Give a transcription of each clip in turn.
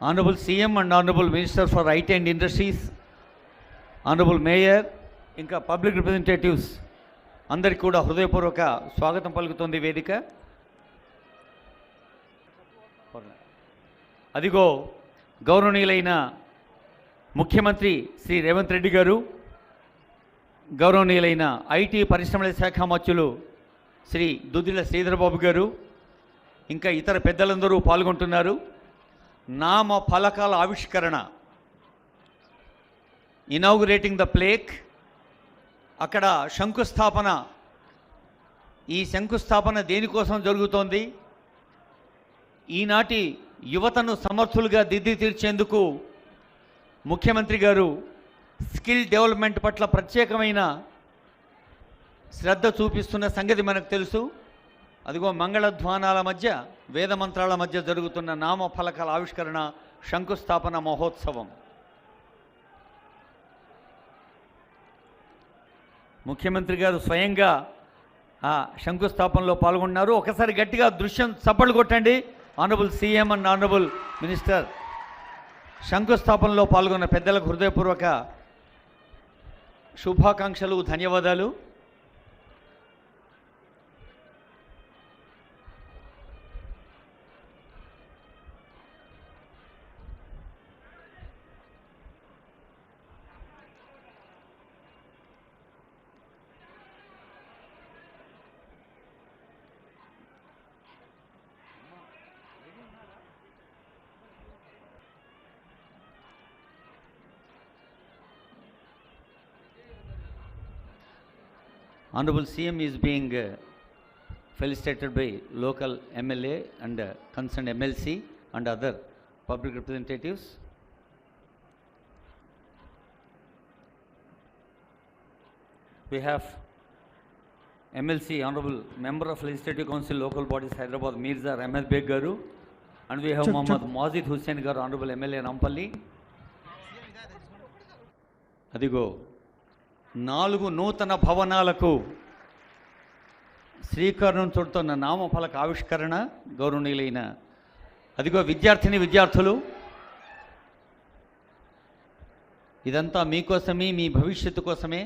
Honorable CM and Honorable Minister for IT and Industries, Honorable Mayor, ఇంకా public representatives అందరికీ కూడా హృదయపూర్వక స్వాగతం పలుకుతుంది వేదిక. అదిగో గౌరవనీయులైన ముఖ్యమంత్రి శ్రీ రేవంత్ రెడ్డి గారు గౌరవనీయులైన ఐటీ పరిశ్రమల శాఖ మంత్రులు శ్రీ దుద్దిల శ్రీధరబాబు గారు ఇంకా ఇతర పెద్దలందరూ పాల్గొంటున్నారు. నామ ఫలకాల ఆవిష్కరణ. ఇనాగురేటింగ్ ద ప్లేక్ అక్కడ శంకుస్థాపన. ఈ శంకుస్థాపన దేనికోసం జరుగుతోంది? ఈనాటి యువతను సమర్థులుగా దిద్ది తీర్చేందుకు ముఖ్యమంత్రి గారు స్కిల్ డెవలప్మెంట్ పట్ల ప్రత్యేకమైన శ్రద్ధ చూపిస్తున్న సంగతి మనకు తెలుసు. అదిగో మంగళధ్వానాల మధ్య వేద మంత్రాల మధ్య జరుగుతున్న నామ ఫలకాల ఆవిష్కరణ శంకుస్థాపన మహోత్సవం. ముఖ్యమంత్రి గారు స్వయంగా ఆ శంకుస్థాపనలో పాల్గొన్నారు. ఒకసారి గట్టిగా దృశ్యం చప్పట్లు కొట్టండి. Honourable CM and honourable minister శంకుస్థాపనలో పాల్గొన్న పెద్దలకు హృదయపూర్వక శుభాకాంక్షలు ధన్యవాదాలు. Honorable CM is being uh, felicitated by local MLA and uh, concerned MLC and other public representatives. We have MLC, Honorable Member of Legislative Council, Local Bodies, Hyderabad, Mirza Ahmed Beg Garu, and we have Chup, Muhammad chup. Mazid Hussain Garu, Honorable MLA Rampalli. అదిగో నాలుగు నూతన భవనాలకు శ్రీకరణం చుడుతున్న నామఫలక ఆవిష్కరణ గౌరవనీయులైన అదిగో విద్యార్థిని విద్యార్థులు ఇదంతా మీకోసమే మీ భవిష్యత్తు కోసమే.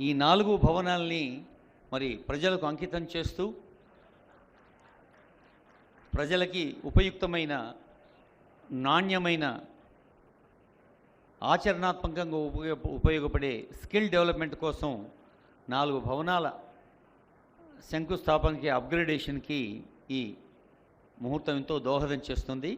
ఈ నాలుగు భవనాల్ని మరి ప్రజలకు అంకితం చేస్తూ ప్రజలకి ఉపయుక్తమైన నాణ్యమైన ఆచరణాత్మకంగా ఉపయోగ ఉపయోగపడే స్కిల్ డెవలప్మెంట్ కోసం నాలుగు భవనాల శంకుస్థాపనకి అప్గ్రేడేషన్కి ఈ ముహూర్తం ఎంతో దోహదం చేస్తుంది.